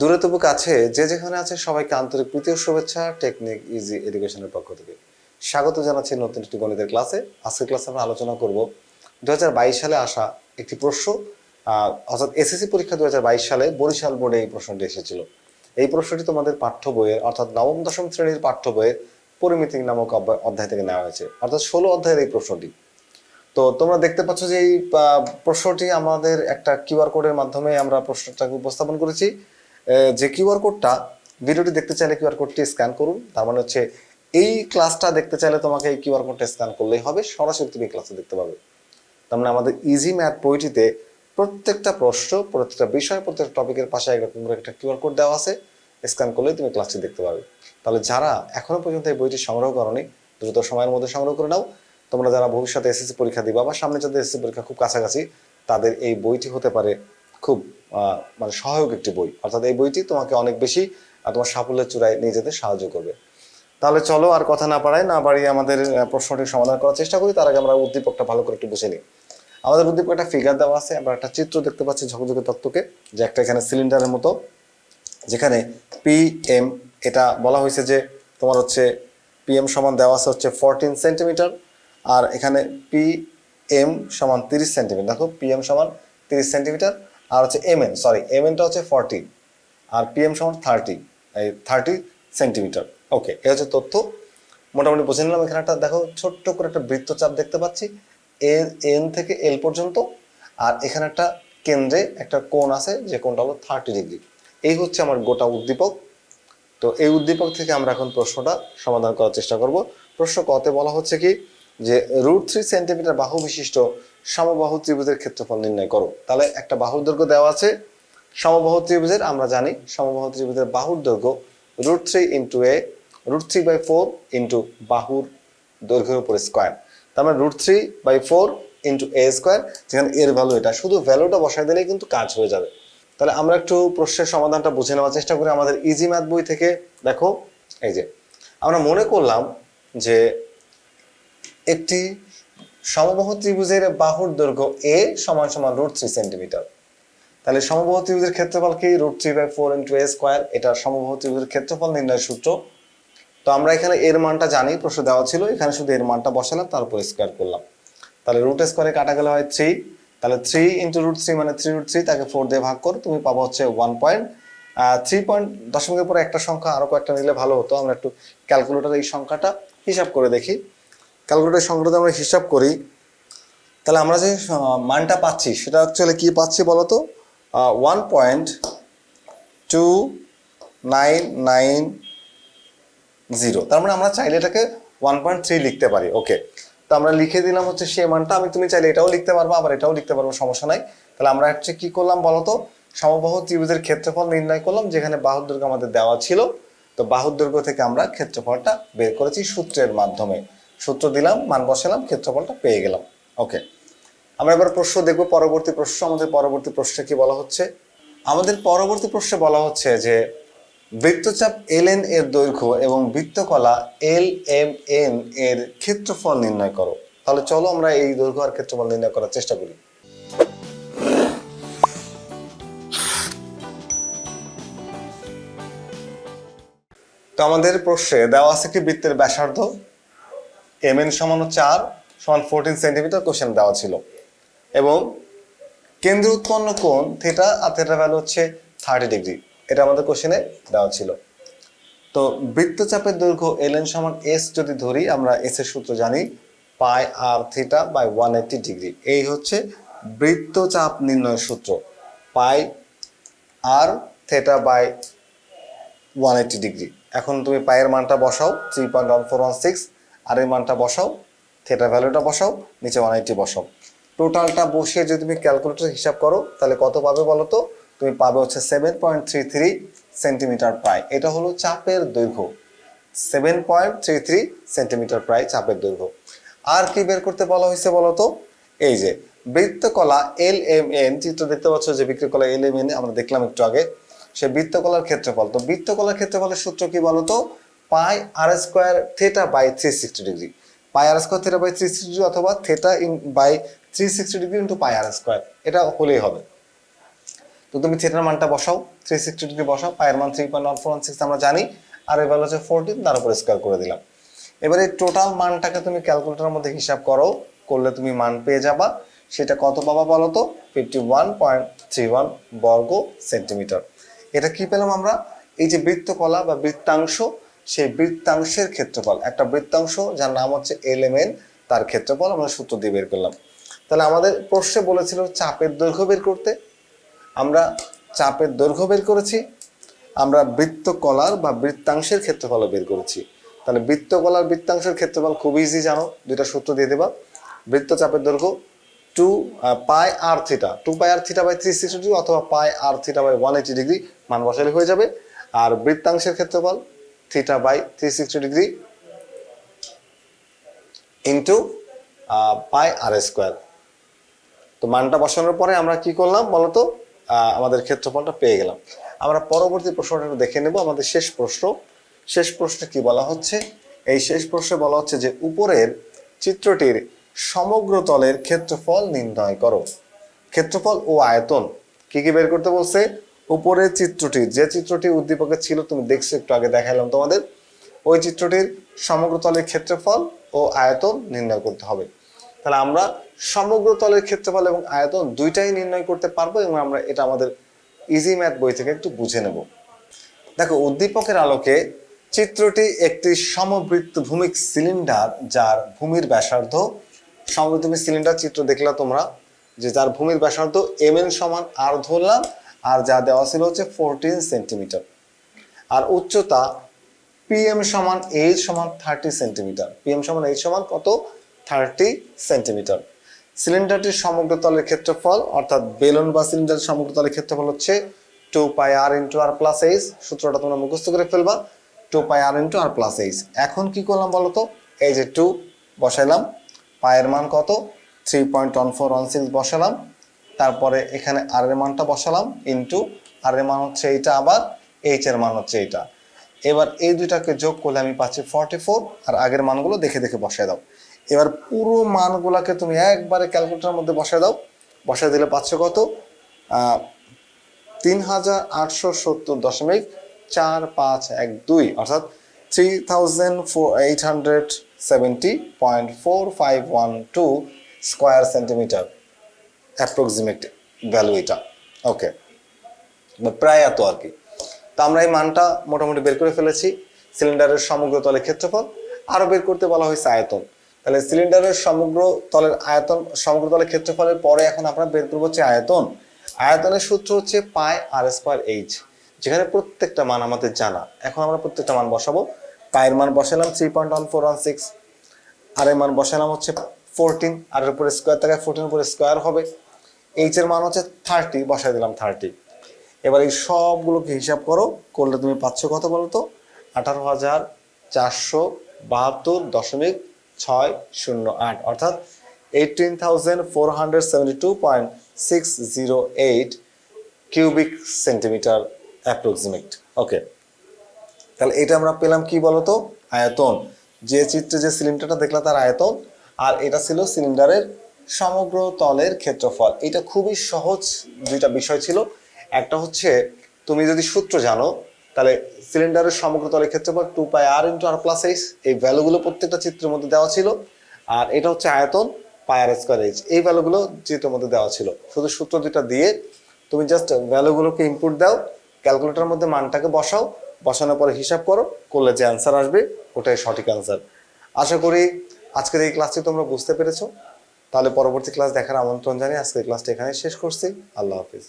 দূরে তবু কাছে, যে যেখানে আছে সবাইকে আন্তরিক প্রীতি ও শুভেচ্ছা, টেকনিক ইজি এডুকেশনের পক্ষ থেকে। স্বাগত জানাচ্ছি নতুন একটি গণিতের ক্লাসে। আজকের ক্লাসে আমরা আলোচনা করব দু হাজার বাইশ সালে আসা একটি প্রশ্ন অর্থাৎ এসএসসি পরীক্ষা দু হাজার বাইশ সালে বরিশাল বোর্ডে এই প্রশ্নটি এসেছিল। এই প্রশ্নটি তোমাদের পাঠ্য বইয়ের, অর্থাৎ নবম, দশম শ্রেণির পাঠ্য বইয়ের পরিমিতি নামক অধ্যায় থেকে নেওয়া হয়েছে। অর্থাৎ ষোলো অধ্যায়ের এই প্রশ্নটি। তো তোমরা দেখতে পাচ্ছ যে এই প্রশ্নটি আমাদের একটা কিউআর কোডের মাধ্যমে আমরা প্রশ্নটাকে উপস্থাপন করেছি। যে কিউআর কোডটা ভিডিওটি দেখতে চাইলে কিউআর কোডটি স্ক্যান করুন। তার মানে হচ্ছে এই ক্লাসটা দেখতে চাইলে তোমাকে এই কিউআর কোডটা স্ক্যান করলেই হবে, সরাসরি তুমি ক্লাসে দেখতে পাবে। তার মানে আমাদের ইজি ম্যাথ বইটিতে প্রত্যেকটা প্রশ্ন, প্রত্যেকটা বিষয়, প্রত্যেকটা টপিকের পাশে এরকম একটা কিউআর কোড দেওয়া আছে, স্ক্যান করলেই তুমি ক্লাসটি দেখতে পাবে। তাহলে যারা এখনও পর্যন্ত এই বইটি সংগ্রহ করনি, দ্রুত সময়ের মধ্যে সংগ্রহ করে নাও। তোমরা যারা ভবিষ্যতে এসএসসি পরীক্ষা দিবা বা সামনে যাদের এসএসসি পরীক্ষা খুব কাছাকাছি, তাদের এই বইটি হতে পারে খুব মানে সহায়ক একটি বই। অর্থাৎ এই বইটি তোমাকে অনেক বেশি তোমার সাফল্যের চূড়ায় নিয়ে যেতে সাহায্য করবে। তাহলে চলো আর কথা না পারায় না বাড়িয়ে আমাদের আহ, প্রশ্নটির সমাধান করার চেষ্টা করি। তার আগে আমরা উদ্দীপকটা ভালো করে একটু বুঝে নিই। আমাদের উদ্দীপক একটা ফিগার দেওয়া আছে। আমরা একটা চিত্র দেখতে পাচ্ছি ঝকঝকে তত্ত্বকে যে একটা এখানে সিলিন্ডারের মতো যেখানে পি এম এটা বলা হয়েছে যে তোমার হচ্ছে পি এম সমান দেওয়া আছে হচ্ছে ফোরটিন সেন্টিমিটার আর এখানে পি এম সমান তিরিশ সেন্টিমিটার দেখো পি এম সমান তিরিশ সেন্টিমিটার আর হচ্ছে এম এন সরি এম এনটা হচ্ছে ফর্টি আর পি এম সমান থার্টি এই থার্টি সেন্টিমিটার ওকে এই হচ্ছে তথ্য। মোটামুটি বুঝে নিলাম, এখানে একটা দেখো ছোট্ট করে একটা বৃত্তচাপ দেখতে পাচ্ছি। এ এন থেকে এল পর্যন্ত আর এখানে একটা কেন্দ্রে একটা কোণ আছে, যে কোণটা হলো থার্টি ডিগ্রি এই হচ্ছে আমার গোটা উদ্দীপক। তো এই উদ্দীপক থেকে আমরা এখন প্রশ্নটা সমাধান করার চেষ্টা করব। প্রশ্ন কতে বলা হচ্ছে কি? যে রুট থ্রি সেন্টিমিটার বাহু বিশিষ্ট সমবাহু ত্রিভুজের ক্ষেত্রফল নির্ণয় করো। তাহলে একটা বাহুর দৈর্ঘ্য দেওয়া আছে। সমবাহু ত্রিভুজের, আমরা জানি সমবাহু ত্রিভুজের বাহুর দৈর্ঘ্য root three into a root three by four into বাহুর দৈর্ঘ্যের উপর স্কোয়ার তার মানে root three by four into a square যেখানে এর ভ্যালু এটা। শুধু ভ্যালুটা বসাই দিলেই কিন্তু কাজ হয়ে যাবে। তাহলে আমরা একটু প্রশ্নের সমাধানটা বুঝে নেওয়ার চেষ্টা করি আমাদের ইজি ম্যাথ বই থেকে। দেখো, এই যে, আমরা মনে করলাম যে একটি সমবাহু ত্রিভুজের বাহুর দৈর্ঘ্য এ সমান সমান রুট থ্রি সেন্টিমিটার তাহলে সমবাহু ত্রিভুজের ক্ষেত্রফল কি? Root three by four into a square এটা সমবাহু ত্রিভুজের ক্ষেত্রফল নির্ণয় সূত্র। তো আমরা এখানে এর মানটা জানি, প্রশ্ন দেওয়া ছিল, এখানে শুধু এর মানটা বসালাম, তারপর স্কোয়ার করলাম। তাহলে রুট স্কোয়ারে কাটা গেলে হয় থ্রি তাহলে থ্রি ইন্টু রুট থ্রি মানে থ্রি রুট থ্রি তাকে ফোর দিয়ে ভাগ করো, তুমি পাবো হচ্ছে ওয়ান পয়েন্ট থ্রি পয়েন্ট দশমিকের পরে একটা সংখ্যা আরও কয়েকটা নিলে ভালো হতো, আমরা একটু ক্যালকুলেটার এই সংখ্যাটা হিসাব করে দেখি। ক্যালকুলেটার সংখ্যাটা আমরা হিসাব করি, তাহলে আমরা যে মানটা পাচ্ছি, সেটা অ্যাকচুয়ালি কি পাচ্ছি বলতো? One point two nine nine zero তার মানে আমরা চাইলে এটাকে ওয়ান পয়েন্ট থ্রি লিখতে পারি ওকে তো আমরা লিখে দিলাম হচ্ছে সেই মানটা, আমি তুমি চাইলে এটাও লিখতে পারব, আবার এটাও লিখতে পারব, সমস্যা নাই। তাহলে আমরা হচ্ছে কি করলাম বলতো? সমবাহু ত্রিভুজের ক্ষেত্রফল নির্ণয় করলাম, যেখানে বাহুর আমাদের দেওয়া ছিল। তো বাহুর থেকে আমরা ক্ষেত্রফলটা বের করেছি সূত্রের মাধ্যমে। সূত্র দিলাম, মান বসালাম, ক্ষেত্রফলটা পেয়ে গেলাম। ওকে আমরা এবার প্রশ্ন দেখব, পরবর্তী প্রশ্ন, আমাদের পরবর্তী প্রশ্নে কি বলা হচ্ছে? আমাদের পরবর্তী প্রশ্নে বলা হচ্ছে যে, বৃত্তচাপ এল এন এর দৈর্ঘ্য এবং বৃত্তকলা এল এম এন এর ক্ষেত্রফল নির্ণয় করো। তাহলে চলো আমরা এই দৈর্ঘ্য আর ক্ষেত্রফল নির্ণয় করার চেষ্টা করি। তো আমাদের প্রশ্নে দেওয়া আছে কি বৃত্তের ব্যাসার্ধ? এম এন সমান চার সমান ফোরটিন সেন্টিমিটার কোশ্চেন দেওয়া ছিল। এবং কেন্দ্র উৎপন্ন কোণ থিটা আর থিটা ভ্যালু হচ্ছে থার্টি ডিগ্রি এটা আমাদের কোশ্চেনে দেওয়া ছিল। তো বৃত্তচাপের দৈর্ঘ্য এল এন সমান এস যদি ধরি, আমরা এস এর সূত্র জানি pi r theta by one eighty degree এই হচ্ছে বৃত্তচাপ নির্ণয়ের সূত্র। Pi r theta by one eighty degree এখন তুমি পায়ের মানটা বসাও three point one four one six আর এই মানটা বসাও থেটা ভ্যালুটা বসাও, নিচে ওয়ান এইটি বসাও। টোটালটা বসিয়ে যদি তুমি ক্যালকুলেটর হিসাব করো, তাহলে কত পাবে বলো তো? তুমি পাবে হচ্ছে seven point three three centimetre প্রায়। এটা হলো চাপের দৈর্ঘ্য। Seven point three three centimetre প্রায় চাপের দৈর্ঘ্য। আর কি বের করতে বলা হয়েছে বলো তো? এই যে, বৃত্তকলা এল এম এন চিত্র দেখতে পাচ্ছ যে বৃত্তকলা এল এম এন আমরা দেখলাম একটু আগে। সে বৃত্তকলার ক্ষেত্রফল। তো বৃত্তকলার ক্ষেত্রফলের সূত্র কি বলতো pi r square theta by three sixty degree pi r square theta by three sixty degree অথবা theta in by three sixty degree into pi r square এটা হলেই হবে। তো তুমি থিয়েটার মানটা বসাও থ্রি সিক্সটি ডিগ্রি বসাও পায়ের মান three point one four one six আমরা জানি আর এবার হচ্ছে ফোরটিন তার উপর স্কোয়ার করে দিলাম। এবারে টোটাল মানটাকে তুমি ক্যালকুলেটরের মধ্যে হিসাব করো, করলে তুমি মান পেয়ে যাবা। সেটা কত পাবা বলো তো? Fifty one point three one বর্গ সেন্টিমিটার এটা কি পেলাম আমরা? এই যে বৃত্তকলা বা বৃত্তাংশ সেই বৃত্তাংশের ক্ষেত্রফল। একটা বৃত্তাংশ যার নাম হচ্ছে এলেমেন্ট তার ক্ষেত্রফল আমরা সূত্র দিয়ে বের করলাম। তাহলে আমাদের প্রশ্নে বলেছিল চাপের দৈর্ঘ্য বের করতে। আমরা চাপের দৈর্ঘ্য বের করেছি, আমরা বৃত্তকলার বা বৃত্তাংশের ক্ষেত্রফল বের করেছি। তাহলে বৃত্তকলার, বৃত্তাংশের ক্ষেত্রফল খুব ইজি জানো, দুইটা সূত্র দিয়ে দেবা। বৃত্তচাপের দৈর্ঘ্য two pi r theta two pi r theta by three sixty অথবা pi r theta by one eighty degree মান বসালে হয়ে যাবে। আর বৃত্তাংশের ক্ষেত্রফল theta by three sixty degree into pi r square তো মানটা বসানোর পরে আমরা কি করলাম বলতো? আমাদের ক্ষেত্রফলটা পেয়ে গেলাম। আমরা পরবর্তী প্রশ্নটা দেখে নেব, আমাদের শেষ প্রশ্ন। শেষ প্রশ্নে কি বলা হচ্ছে? এই শেষ প্রশ্নে বলা হচ্ছে যে উপরের চিত্রটির সমগ্র তলের ক্ষেত্রফল নির্ণয় করো। ক্ষেত্রফল ও আয়তন কি কি বের করতে বলছে? উপরের চিত্রটি, যে চিত্রটি উদ্দীপকে ছিল, তুমি দেখছ, একটু আগে দেখালাম তোমাদের, ওই চিত্রটির সমগ্র তলের ক্ষেত্রফল ও আয়তন নির্ণয় করতে হবে। তাহলে আমরা সমগ্র তলের ক্ষেত্রফল এবং আয়তন দুইটাই নির্ণয় করতে পারব এবং আমরা এটা আমাদের ইজি ম্যাথ বই থেকে একটু বুঝে নেব। দেখো, উদ্দীপকের আলোকে চিত্রটি একটি সমবৃত্ত ভূমিক সিলিন্ডার যার ভূমির ব্যাসার্ধ, সমবৃত্ত সিলিন্ডার চিত্র দেখলা তোমরা, যে যার ভূমির ব্যাসার্ধ এম এন সমান আর ধরলাম আর যা দেওয়া ছিল হচ্ছে ফোরটিন সেন্টিমিটার আর উচ্চতা পিএম সমান এইচ সমান থার্টি সেন্টিমিটার পিএম সমান এইচ সমান কত? থার্টি সেন্টিমিটার সিলিন্ডারটির সমগ্র তলের ক্ষেত্রফল, অর্থাৎ বেলুন বা সিলিন্ডারের সমগ্র তলের ক্ষেত্রফল হচ্ছে two pi r into r plus h সূত্রটা তোমরা মুখস্থ করে ফেলবা two pi r into r plus h এখন কি করলাম বলো তো এই যে টু বসাইলাম, পায়ের মান কত? Three point one four one six বসালাম। তারপরে এখানে আর এর মানটা বসালাম ইন্টু আর এর মান হচ্ছে এইটা আবার এইচ এর মান হচ্ছে এইটা। এবার এই দুইটাকে যোগ করলে আমি পাচ্ছি ফর্টি ফোর আর আগের মানগুলো দেখে দেখে বসায় দাও। এবার পুরো মানগুলোকে তুমি একবারে ক্যালকুলেটারের মধ্যে বসায় দাও। বসায় দিলে পাচ্ছ কত? তিন হাজার আটশো সত্তর দশমিক চার পাঁচ এক দুই, অর্থাৎ three thousand four eight hundred seventy point four five one two square centimetre approximate value এটা। ওকে প্রায় এত আর কি। তো আমরা এই মানটা মোটামুটি বের করে ফেলেছি। সিলিন্ডারের সমগ্র তলের ক্ষেত্রফল। আরও বের করতে বলা হয়েছে আয়তন। তাহলে সিলিন্ডারের সমগ্র তলের আয়তন, সমগ্র তলের ক্ষেত্রফলের পরে এখন আমরা বের করব হচ্ছে আয়তন। আয়তনের সূত্র হচ্ছে পাই আর স্কোয়ার এইচ, যেখানে প্রত্যেকটা মান আমাদের জানা। এখন আমরা প্রত্যেকটা মান বসাবো। পায়ের মান বসালাম three point one four one six r এর মান বসালাম হচ্ছে ফোরটিন আর এর উপরে স্কোয়ার থাকে ফোরটিন উপরে স্কোয়ার হবে। এইচ এর মান হচ্ছে থার্টি বসাই দিলাম থার্টি এবার এই সবগুলোকে হিসাব করো, করলে তুমি পাচ্ছ কত বলো তো আঠারো হাজার চারশো বাহাত্তর দশমিক ছয় শূন্য আট, অর্থাৎ eighteen thousand four hundred seventy two point six zero eight cubic centimetre approximate okay তাহলে এটা আমরা পেলাম কি বলতো? আয়তন। যে চিত্রে যে সিলিন্ডারটা দেখলাম তার আয়তন, আর এটা ছিল সিলিন্ডারের সমগ্র তলের ক্ষেত্রফল। এটা খুবই সহজ দুইটা বিষয় ছিল। একটা হচ্ছে, তুমি যদি সূত্র জানো, তাহলে সিলিন্ডারের সমগ্র তলের ক্ষেত্রফল two pi r into r plus h এই ভ্যালুগুলো প্রত্যেকটা চিত্রের মধ্যে দেওয়া ছিল। আর এটা হচ্ছে আয়তন পাই আর স্কোয়ার এইচ এই ভ্যালুগুলো চিত্রের মধ্যে দেওয়া ছিল। শুধু সূত্র দুইটা দিয়ে তুমি জাস্ট ভ্যালুগুলোকে ইনপুট দাও ক্যালকুলেটরের মধ্যে মানটাকে বসাও, বসানোর পরে হিসাব করো, করলে যে অ্যান্সার আসবে, ওটাই সঠিক অ্যান্সার আশা করি আজকের এই ক্লাসটি তোমরা বুঝতে পেরেছ। তাহলে পরবর্তী ক্লাস দেখার আমন্ত্রণ জানিয়ে আজকের ক্লাসটা এখানে শেষ করছি। আল্লাহ হাফিজ।